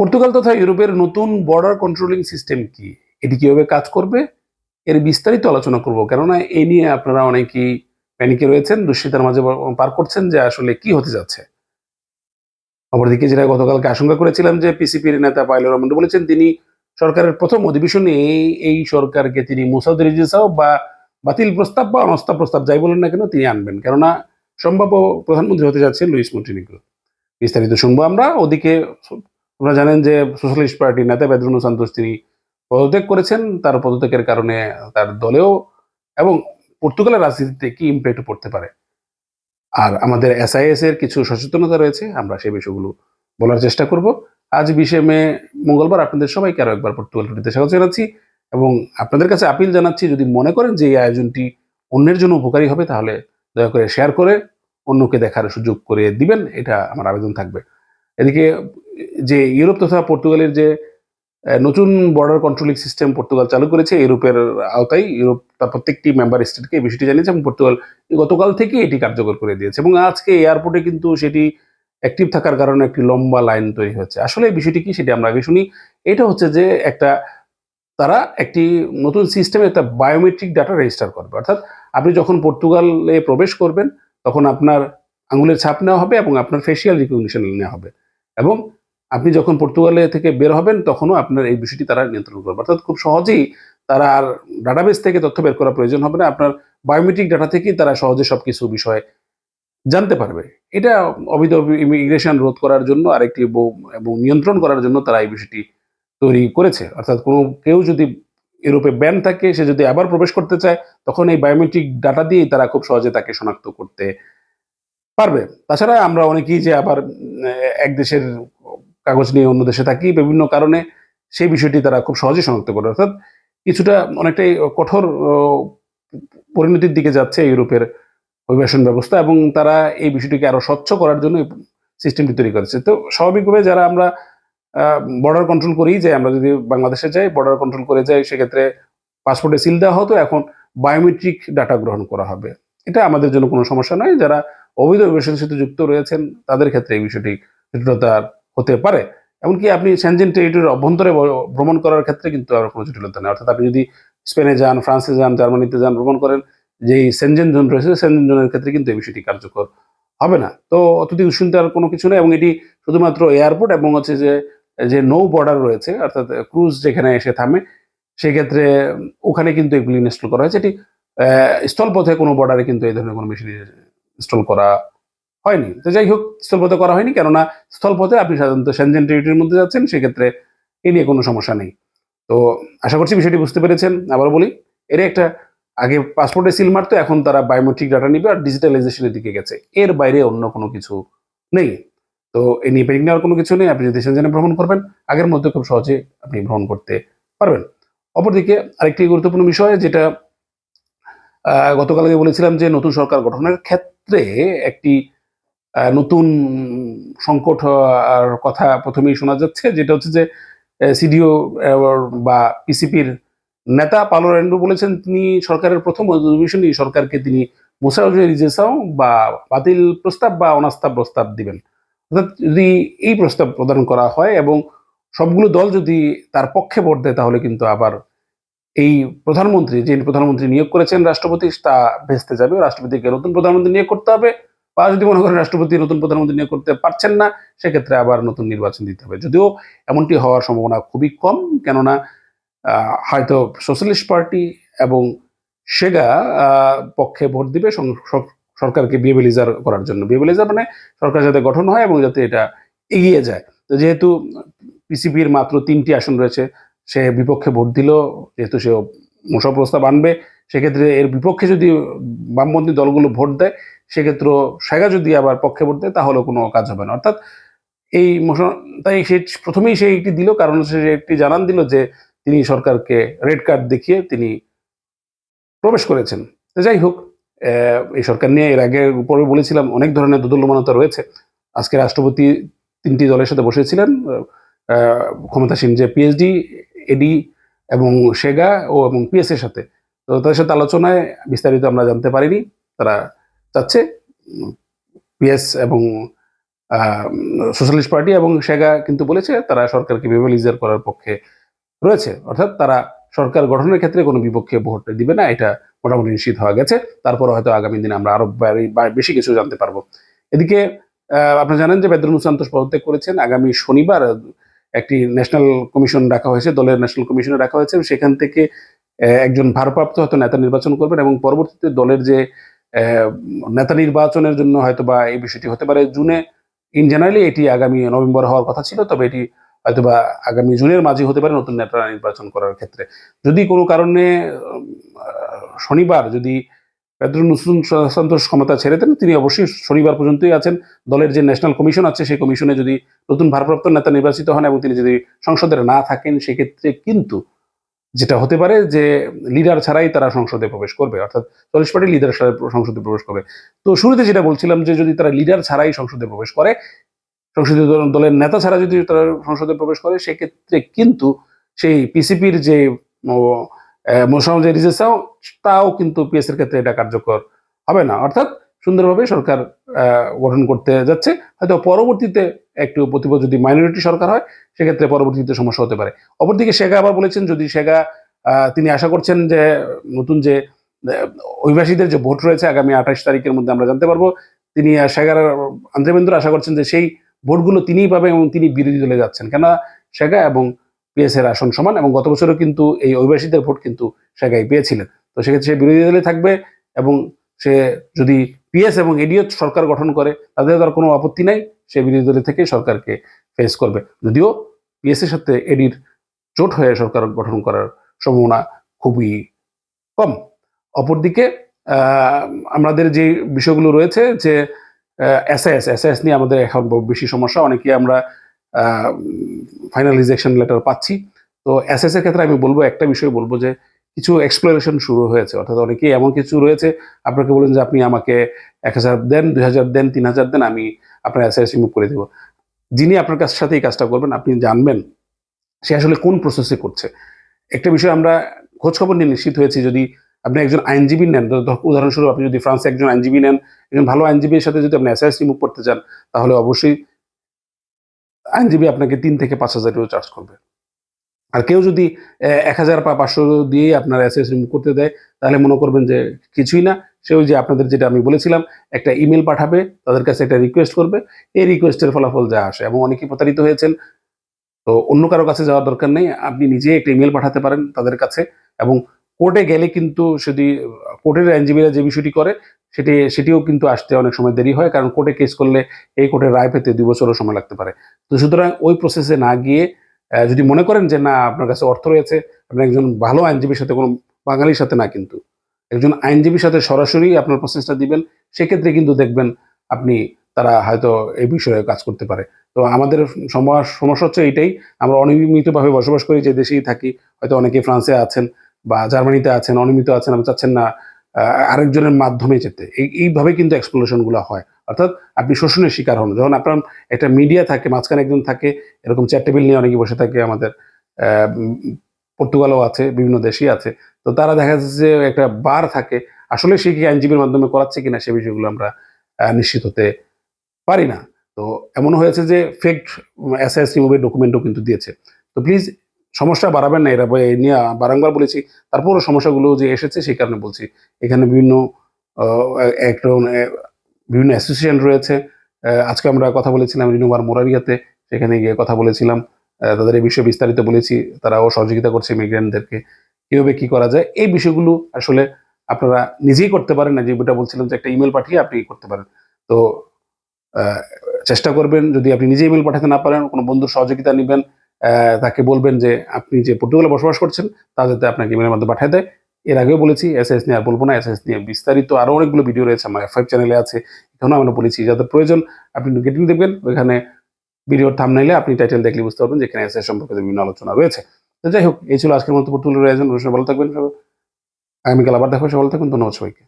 Portugal তথা ইউরোপের নতুন বর্ডার কন্ট্রোলিং সিস্টেম কি? এটি কীভাবে কাজ করবে? এর বিস্তারিত আলোচনা করব। কেননা এই নিয়ে আপনারা অনেকেই প্যানিকে রয়েছেন, দুশ্চিন্তার মাঝে পার করছেন যে আসলে কি হতে যাচ্ছে। অপরদিকে যেটা গতকালকে আশঙ্কা করেছিলাম যে পিসিপির নেতা পাইলো রহমান বলেছেন, তিনি সরকারের প্রথম অধিবেশনে এই- সরকারকে তিনি মুসাউদ রিজিসাও বা বাতিল প্রস্তাব বা অনাস্থা প্রস্তাব যাই বলেন না কেন, তিনি আনবেন। কেননা সম্ভাব্য প্রধানমন্ত্রী হতে যাচ্ছেন লুইস মন্টিনিগ্রো বিস্তারিত শুনব আমরা। ওদিকে আপনারা জানেন যে সোশ্যালিস্ট পার্টির নেতা বেদ্রুনো সান্তোষ তিনি পদত্যাগ করেছেন। তার পদত্যাগের কারণে তার দলেও এবং পর্তুগালের রাজনীতিতে কি ইম্প্যাক্ট পড়তে পারে? আর আমাদের এসআইএস এর কিছু সচেতনতা রয়েছে, আমরা সেই বিষয়গুলো বলার চেষ্টা করব। আজ বিশে মে, মঙ্গলবার আপনাদের সবাইকে আরও একবার পর্তুগাল টুটিতে স্বাগত জানাচ্ছি এবং আপনাদের কাছে আপিল জানাচ্ছি, যদি মনে করেন যে এই আয়োজনটি অন্যের জন্য উপকারী হবে, তাহলে দয়া করে শেয়ার করে অন্যকে দেখার সুযোগ করে দিবেন, এটা আমার আবেদন থাকবে। এদিকে যে ইউরোপ তথা পর্তুগালের যে নতুন বর্ডার কন্ট্রোলিং সিস্টেম পর্তুগাল চালু করেছে, ইউরোপের আওতায় ইউরোপ তার প্রত্যেকটি মেম্বার স্টেটকে এই বিষয়টি জানিয়েছে এবং পর্তুগাল গতকাল থেকে এটি কার্যকর করে দিয়েছে এবং আজকে এয়ারপোর্টে কিন্তু সেটি অ্যাক্টিভ থাকার কারণে একটি লম্বা লাইন তৈরি হচ্ছে আসলে এই বিষয়টি কি সেটি আমরা আগে শুনি। এটা হচ্ছে যে একটা, তারা একটি নতুন সিস্টেমে একটা বায়োমেট্রিক ডাটা রেজিস্টার করবে। অর্থাৎ আপনি যখন পর্তুগালে প্রবেশ করবেন, তখন আপনার আঙুলের ছাপ নেওয়া হবে এবং আপনার ফেসিয়াল রিকগনিশন নেওয়া হবে। এবং আপনি যখন পর্তুগালে থেকে বের হবেন, তখনও আপনার এই বিষয়টি তারা নিয়ন্ত্রণ করবে। অর্থাৎ খুব সহজেই তারা আর ডাটাবেস থেকে তথ্য বের করার প্রয়োজন হবে না, আপনার বায়োমেট্রিক ডাটা থেকেই তারা সহজে সব কিছু বিষয় জানতে পারবে। এটা অবৈধ ইমিগ্রেশন রোধ করার জন্য আরেকটি এবং নিয়ন্ত্রণ করার জন্য তারা এই বিষয়টি তৈরি করেছে। অর্থাৎ কোনো, কেউ যদি ইউরোপে ব্যান থাকে, সে যদি আবার প্রবেশ করতে চায়, তখন এই বায়োমেট্রিক ডাটা দিয়েই তারা খুব সহজে তাকে শনাক্ত করতে পারবে। তাছাড়া আমরা অনেকেই যে আবার এক দেশের কাগজ নিয়ে অন্য দেশে থাকি, বিভিন্ন কারণে সেই বিষয়টি তারা খুব সহজে শনাক্ত করে। অর্থাৎ কিছুটা অনেকটাই কঠোর পরিণতির দিকে যাচ্ছে ইউরোপের অভিবাসন ব্যবস্থা এবং তারা এই বিষয়টিকে আরও স্বচ্ছ করার জন্য সিস্টেমটি তৈরি করেছে। তো স্বাভাবিকভাবে যারা আমরা বর্ডার কন্ট্রোল করি, যে আমরা যদি বাংলাদেশে যাই বর্ডার কন্ট্রোল করে যাই, সেক্ষেত্রে পাসপোর্টে সিল দেওয়া হতো, এখন বায়োমেট্রিক ডাটা গ্রহণ করা হবে। এটা আমাদের জন্য কোনো সমস্যা নয়। যারা অবৈধ অভিবাসনের সাথে যুক্ত রয়েছেন, তাদের ক্ষেত্রে এই বিষয়টি জটিলতা হতে পারে। এমনকি আপনি সেনজেন টেরিটরির অভ্যন্তরে ভ্রমণ করার ক্ষেত্রে কিন্তু আর কোনো জটিলতা নেই। অর্থাৎ আপনি যদি স্পেনে যান ফ্রান্সে যান জার্মানিতে যান, ভ্রমণ করেন, যেই সেনজেন জোন রয়েছে সেনজেন জোনের ক্ষেত্রে কিন্তু এই বিষয়টি কার্যকর হবে না। তো অত্যধিক দুশ্চিন্তার কোনো কিছু নেই এবং এটি শুধুমাত্র এয়ারপোর্ট এবং হচ্ছে যে যে নৌ বর্ডার রয়েছে, অর্থাৎ ক্রুজ যেখানে এসে থামে, সেক্ষেত্রে ওখানে কিন্তু এগুলি ইনস্টল করা হয়েছে। এটি স্থলপথে কোনো বর্ডারে কিন্তু এই ধরনের কোনো মেশিন ইনস্টল করা হয়নি। তো যাই হোক, স্থলপথে করা হয়নি, কেননা স্থলপথে আপনি সাধারণত সেনজেন টেরিটরির মধ্যে যাচ্ছেন, সেক্ষেত্রে এ নিয়ে কোনো সমস্যা নেই। তো আশা করছি বিষয়টি বুঝতে পেরেছেন। আবার বলি এর একটা আগে পাসপোর্টে সিল মারতো, এখন তারা বায়োমেট্রিক ডাটা নিবে আর ডিজিটালাইজেশনের দিকে গেছে। এর বাইরে অন্য কোনো কিছু নেই। তো এই নিয়ে পেরিং নেওয়ার কোনো কিছু নেই। আপনি যদি সেনজেনে ভ্রমণ করবেন, আগের মধ্যে খুব সহজে আপনি ভ্রমণ করতে পারবেন। অপরদিকে আরেকটি গুরুত্বপূর্ণ বিষয়, যেটা গতকাল বলেছিলাম যে নতুন সরকার গঠনের ক্ষেত্রে একটি নতুন সংকট কথা প্রথমেই শোনা যাচ্ছে, যেটা হচ্ছে যে সিডিও বা পিসিপির নেতা পালো রেন্ডু বলেছেন, তিনি সরকারের প্রথম অধিবেশনই সরকারকে তিনি মুসাউজে রিজেসাও বা বাতিল প্রস্তাব বা অনাস্থা প্রস্তাব দিবেন। অর্থাৎ যদি এই প্রস্তাব প্রদান করা হয় এবং সবগুলো দল যদি তার পক্ষে ভোট দেয়, তাহলে কিন্তু আবার এই প্রধানমন্ত্রী যে প্রধানমন্ত্রী নিয়োগ করেছেন রাষ্ট্রপতি, তা ভেস্তে যাবে। রাষ্ট্রপতিকে নতুন প্রধানমন্ত্রী নিয়োগ করতে হবে। বা যদি মনে করেন রাষ্ট্রপতি নতুন প্রধানমন্ত্রী নিয়োগ করতে পারছেন না, সেক্ষেত্রে আবার নতুন নির্বাচন দিতে হবে। যদিও এমনটি হওয়ার সম্ভাবনা খুবই কম, কেননা হয়তো সোশ্যালিস্ট পার্টি এবং সেগা পক্ষে ভোট দিবে সরকারকে বিয়েবেলিজার করার জন্য। বিয়েবেলিজার মানে সরকার যাতে গঠন হয় এবং যাতে এটা এগিয়ে যায়। তো যেহেতু পিসিপির মাত্র তিনটি আসন রয়েছে, সে বিপক্ষে ভোট দিল, যেহেতু সে মোশা প্রস্তাব আনবে সেক্ষেত্রে এর বিপক্ষে যদি বামপন্থী দলগুলো ভোট দেয় সেক্ষেত্রে সেগা যদি আবার পক্ষে ভোট দেয় তাহলে কোনো কাজ হবে না। অর্থাৎ এই মোশন, তাই সে প্রথমেই সে একটি দিল, কারণ সে একটি জানান দিল যে তিনি সরকারকে রেড কার্ড দেখিয়ে তিনি প্রবেশ করেছেন। যাই হোক এই সরকার নিয়ে এর আগে পরে বলেছিলাম, অনেক ধরনের দোদুল্যমানতা রয়েছে। আজকে রাষ্ট্রপতি তিনটি দলের সাথে বসেছিলেন ক্ষমতাসীন যে পিএইচডি, এডি এবং সেগা ও এবং পিএস এর সাথে। তো তাদের সাথে আলোচনায় বিস্তারিত আমরা জানতে পারিনি। তারা চাচ্ছে পিএস এবং সোশ্যালিস্ট পার্টি এবং সেগা কিন্তু বলেছে তারা সরকারকে বিবেলিজার করার পক্ষে রয়েছে। অর্থাৎ তারা সরকার গঠনের ক্ষেত্রে কোনো বিপক্ষে ভোট দিবে না, এটা মোটামুটি নিশ্চিত হওয়া গেছে। তারপর হয়তো আগামী দিনে আমরা আরও বেশি কিছু জানতে পারব। এদিকে আপনারা জানেন যে বেদরুল সান্তোষ পদত্যাগ করেছেন। আগামী শনিবার একটি ন্যাশনাল কমিশন রাখা হয়েছে, দলের ন্যাশনাল কমিশনে রাখা হয়েছে। সেখান থেকে একজন ভারপ্রাপ্ত হয়তো নেতা নির্বাচন করবেন এবং পরবর্তীতে দলের যে নেতা নির্বাচনের জন্য হয়তো বা এই বিষয়টি হতে পারে। জুনে ইন জেনারেলি এটি আগামী নভেম্বর হওয়ার কথা ছিল, তবে এটি হয়তো বা আগামী জুনের মাঝে হতে পারে নতুন নেতা নির্বাচন করার ক্ষেত্রে। যদি কোনো কারণে শনিবার যদি নুসুন সন্তোষ ক্ষমতা ছেড়ে দেন, তিনি অবশ্যই শনিবার পর্যন্তই আছেন। দলের যে ন্যাশনাল কমিশন আছে, সেই কমিশনে যদি নতুন ভারপ্রাপ্ত নেতা নির্বাচিত হন এবং তিনি যদি সংসদের না থাকেন, সেক্ষেত্রে কিন্তু যেটা হতে পারে যে লিডার ছাড়াই তারা সংসদে প্রবেশ করবে, অর্থাৎ চল্লিশ পার্টি লিডার ছাড়াই সংসদে প্রবেশ করবে। তো শুরুতে যেটা বলছিলাম যে যদি তারা লিডার ছাড়াই সংসদে প্রবেশ করে, সংসদীয় দল- দলের নেতা ছাড়া যদি তারা সংসদে প্রবেশ করে, সেক্ষেত্রে কিন্তু সেই পিসিপির যে মোসাম যে রিজেসাও, তাও কিন্তু পিএস এর ক্ষেত্রে এটা কার্যকর হবে না। অর্থাৎ সুন্দরভাবে সরকার গঠন করতে যাচ্ছে। হয়তো পরবর্তীতে একটু প্রতিপদ যদি মাইনরিটি সরকার হয়, সেক্ষেত্রে পরবর্তীতে সমস্যা হতে পারে। অপরদিকে শেখা আবার বলেছেন, যদি শেখা তিনি আশা করছেন যে, নতুন যে অভিবাসীদের যে ভোট রয়েছে আগামী আঠাশ তারিখের মধ্যে আমরা জানতে পারব, তিনি শেখার আন্দ্রেবেন্দ্র আশা করছেন যে সেই ভোটগুলো তিনিই পাবেন এবং তিনি বিরোধী দলে যাচ্ছেন। কেন শেখা এবং পিএস এর আসন সমান এবং গত বছরও কিন্তু এই অভিবাসীদের ভোট কিন্তু শেখাই পেয়েছিলেন। তো সেক্ষেত্রে সে বিরোধী দলে থাকবে এবং সে যদি পিএস এবং এডিও সরকার গঠন করে, তাদের তার কোনো আপত্তি নাই, সে বিরোধী দলে থেকে সরকারকে ফেস করবে। যদিও পিএস এর সাথে এডির জোট হয়ে সরকার গঠন করার সম্ভাবনা খুবই কম। অপরদিকে আমাদের যে বিষয়গুলো রয়েছে যে এসএস এসএস নিয়ে আমাদের এখন বেশি সমস্যা। অনেকে আমরা ফাইনাল রিজেকশন লেটার পাচ্ছি। তো এসএস এর ক্ষেত্রে আমি বলব, একটা বিষয় বলব যে কিছু এক্সপ্লোরেশন শুরু হয়েছে। অর্থাৎ অনেকে এমন কিছু রয়েছে, আপনাকে বলেন যে আপনি আমাকে এক হাজার দেন, দুই হাজার দেন, তিন হাজার দেন, আমি আপনার এসএস রিমুভ করে দেবো। যিনি আপনার কাছ সাথে এই কাজটা করবেন, আপনি জানবেন সে আসলে কোন প্রসেসে করছে। একটা বিষয় আমরা খোঁজখবর নিয়ে নিশ্চিত হয়েছি, যদি আপনি একজন আইনজীবী নেন উদাহরণস্বরূপ আপনি যদি ফ্রান্সে একজন আইনজীবী নেন, একজন ভালো আইনজীবীর সাথে যদি আপনি এসআইএস রিমুভ করতে চান, তাহলে অবশ্যই আইনজীবী আপনাকে তিন থেকে পাঁচ হাজার ইউরো চার্জ করবে। আর কেউ যদি এক হাজার বা পাঁচশো দিয়ে আপনার এসএস রিমুভ করতে দেয়, তাহলে মনে করবেন যে কিছুই না। সে ওই যে আপনাদের যেটা আমি বলেছিলাম, একটা ইমেল পাঠাবে, তাদের কাছে একটা রিকোয়েস্ট করবে, এই রিকোয়েস্টের ফলাফল যা আসে। এবং অনেকেই প্রতারিত হয়েছেন। তো অন্য কারও কাছে যাওয়ার দরকার নেই। আপনি নিজে একটা ইমেল পাঠাতে পারেন তাদের কাছে। এবং কোর্টে গেলে কিন্তু যদি কোর্টের আইনজীবীরা যে বিষয়টি করে, সেটি, সেটিও কিন্তু আসতে অনেক সময় দেরি হয়। কারণ কোর্টে কেস করলে এই কোর্টের রায় পেতে দুই বছরও সময় লাগতে পারে। তো সুতরাং ওই প্রসেসে না গিয়ে যদি মনে করেন যে না, আপনার কাছে অর্থ রয়েছে আপনি একজন ভালো আইনজীবীর সাথে, কোনো বাঙালির সাথে না কিন্তু, একজন আইনজীবীর সাথে সরাসরি আপনার প্রসেসটা দিবেন, সেক্ষেত্রে কিন্তু দেখবেন আপনি, তারা হয়তো এই বিষয়ে কাজ করতে পারে। তো আমাদের সমস্যা হচ্ছে এইটাই, আমরা অনিয়মিতভাবে বসবাস করি, যে দেশেই থাকি, হয়তো অনেকে ফ্রান্সে আছেন বা জার্মানিতে আছেন, অনিয়মিত আছেন আপনি চাচ্ছেন না আরেকজনের মাধ্যমে যেতে। এই, এইভাবে কিন্তু এক্সপ্লোরেশনগুলো হয়। অর্থাৎ আপনি শোষণের শিকার হন। যখন আপনার একটা মিডিয়া থাকে মাঝখানে একজন থাকে এরকম চেয়ার টেবিল নিয়ে অনেকে বসে থাকে আমাদের পর্তুগালও আছে বিভিন্ন দেশই আছে। তো তারা দেখা যাচ্ছে যে একটা বার থাকে। আসলে সে কি আইনজীবীর মাধ্যমে করাচ্ছে কিনা সে বিষয়গুলো আমরা নিশ্চিত হতে পারি না। তো এমন হয়েছে যে ফেক এস এস রিমুভের ডকুমেন্টও কিন্তু দিয়েছে। তো প্লিজ সমস্যা বাড়াবেন না এরা নিয়ে বারংবার বলেছি। তারপরও সমস্যাগুলো যে এসেছে সেই কারণে বলছি। এখানে বিভিন্ন আহ, বিভিন্ন অ্যাসোসিয়েশন রয়েছে। আজকে আমরা কথা বলেছিলাম রিনোভার মোরারিয়াতে। সেখানে গিয়ে কথা বলেছিলাম। তাদের এই বিষয়ে বিস্তারিত বলেছি। তারাও সহযোগিতা করছে ইমিগ্রেন্টদেরকে কীভাবে কি করা যায়? এই বিষয়গুলো আসলে আপনারা নিজেই করতে পারেন না। যেটা বলছিলাম যে একটা ইমেল পাঠিয়ে আপনি করতে পারেন। তো চেষ্টা করবেন। যদি আপনি নিজে ইমেল পাঠাতে না পারেন, কোনো বন্ধুর সহযোগিতা নেবেন তাকে বলবেন যে আপনি যে পর্তুগালে বসবাস করছেন, তা যাতে আপনাকে ইমেলের মধ্যে পাঠিয়ে দেয়। এর আগেও বলেছি এস এস নিয়ে আর বলব না এস এস নিয়ে বিস্তারিত আরও অনেকগুলো ভিডিও রয়েছে আমার এফ চ্যানেলে আছে, এখানেও আমরা বলেছি যাদের প্রয়োজন আপনি গেটিং দেখবেন, ওইখানে ভিডিওর থাম নাইলে আপনি টাইটেল দেখলে বুঝতে পারবেন যেখানে এস এস সম্পর্কে বিভিন্ন আলোচনা রয়েছে। তো যাই হোক, এই ছিল আজকের মতো পর্তুগালের আয়োজন ভালো থাকবেন। আগামীকাল আবার দেখো সবাই ভালো থাকবেন, ধন্যবাদ সবাইকে।